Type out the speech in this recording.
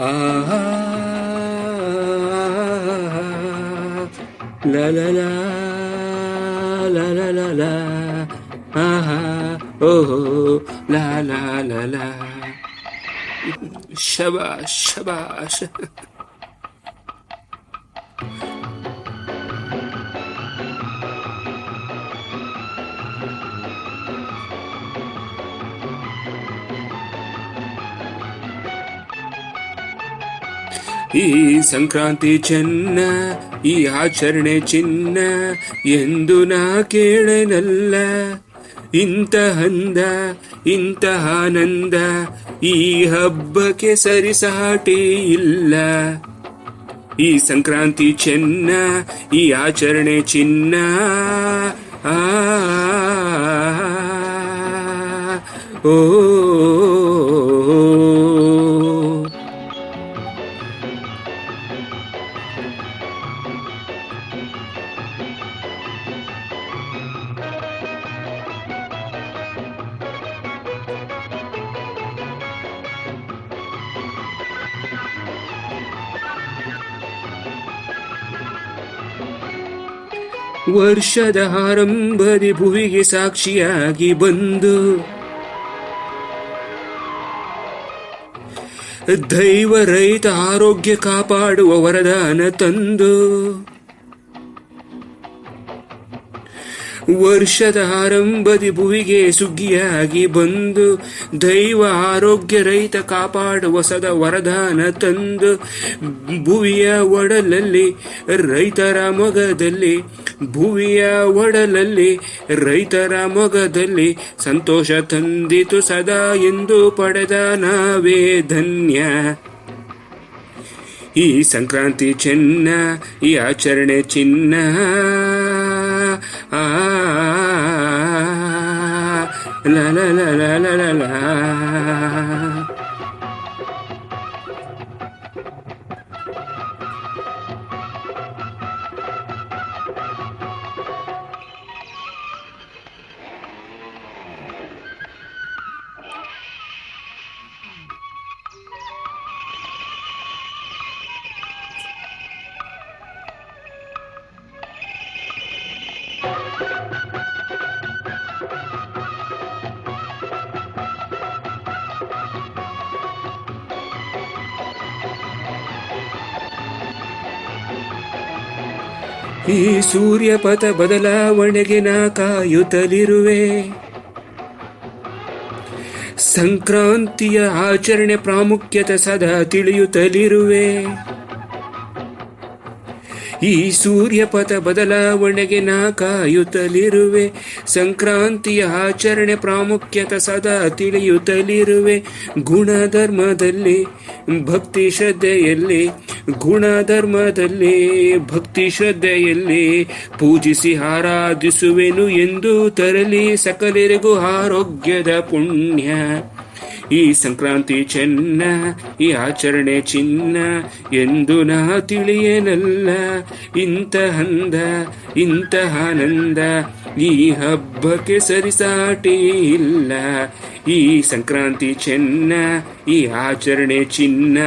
لا لا لا لا لا لا لا لا لا لا لا لا شباش شباش ಈ ಸಂಕ್ರಾಂತಿ ಚೆನ್ನ ಈ ಆಚರಣೆ ಚಿನ್ನ ಎಂದು ನಾ ಕೇಳನಲ್ಲ ಇಂತ ಹಂದ ಇಂತ ಆನಂದ ಈ ಹಬ್ಬಕ್ಕೆ ಸರಿಸಾಟಿ ಇಲ್ಲ ಈ ಸಂಕ್ರಾಂತಿ ಚೆನ್ನ ಈ ಆಚರಣೆ ಚಿನ್ನ ಆ ಓ ವರ್ಷದ ಆರಂಭದಿ ಭುವಿಗೆ ಸಾಕ್ಷಿಯಾಗಿ ಬಂದು ದೈವ ರೈತ ಆರೋಗ್ಯ ಕಾಪಾಡುವ ವರದಾನ ತಂದು ವರ್ಷದ ಆರಂಭದಿ ಭುವಿಗೆ ಸುಗ್ಗಿಯಾಗಿ ಬಂದು ದೈವ ಆರೋಗ್ಯ ರೈತ ಕಾಪಾಡುವ ಸದ ವರದಾನ ತಂದು ಭುವಿಯ ಒಡಲಲ್ಲಿ, ರೈತರ ಮೊಗದಲ್ಲಿ ಭುವಿಯ ಒಡಲಲ್ಲಿ, ರೈತರ ಮೊಗದಲ್ಲಿ ಸಂತೋಷ ತಂದಿತು ಸದಾ ಎಂದು ಪಡೆದ ನಾವೇ ಧನ್ಯ ಈ ಸಂಕ್ರಾಂತಿ ಚಿನ್ನ, ಈ ಆಚರಣೆ ಚಿನ್ನ ಆ, ಲ. ಈ ಸೂರ್ಯಪಥ ಬದಲಾವಣೆಗೆ ನಾ ಕಾಯುತ್ತಲಿರುವೆ. ಸಂಕ್ರಾಂತಿಯ ಆಚರಣೆ ಪ್ರಾಮುಖ್ಯತೆ ಸದಾ ತಿಳಿಯುತ್ತಲಿರುವೆ. ಈ ಸೂರ್ಯಪಥ ಬದಲಾವಣೆಗೆ ನಾ ಕಾಯುತ್ತಲಿರುವೆ. ಸಂಕ್ರಾಂತಿಯ ಆಚರಣೆ ಪ್ರಾಮುಖ್ಯತೆ ಸದಾ ತಿಳಿಯುತ್ತಲಿರುವೆ. ಗುಣಧರ್ಮದಲ್ಲಿ, ಭಕ್ತಿ ಶ್ರದ್ಧೆಯಲ್ಲಿ ಗುಣಧರ್ಮದಲ್ಲಿ, ಭಕ್ತಿ ಶ್ರದ್ಧೆಯಲ್ಲಿ ಪೂಜಿಸಿ ಆರಾಧಿಸುವೆನು ಎಂದು ತರಲಿ ಸಕಲರಿಗೂ ಆರೋಗ್ಯದ ಪುಣ್ಯ. ಈ ಸಂಕ್ರಾಂತಿ ಚೆನ್ನ, ಈ ಆಚರಣೆ ಚಿನ್ನ ಎಂದು ನಾ ತಿಳಿಯನಲ್ಲ. ಇಂತಹ ಹಂದ ಇಂತಹ ಆನಂದ ಈ ಹಬ್ಬಕ್ಕೆ ಸರಿಸಾಟಿ ಇಲ್ಲ. ಈ ಸಂಕ್ರಾಂತಿ ಚೆನ್ನ, ಈ ಆಚರಣೆ ಚಿನ್ನ.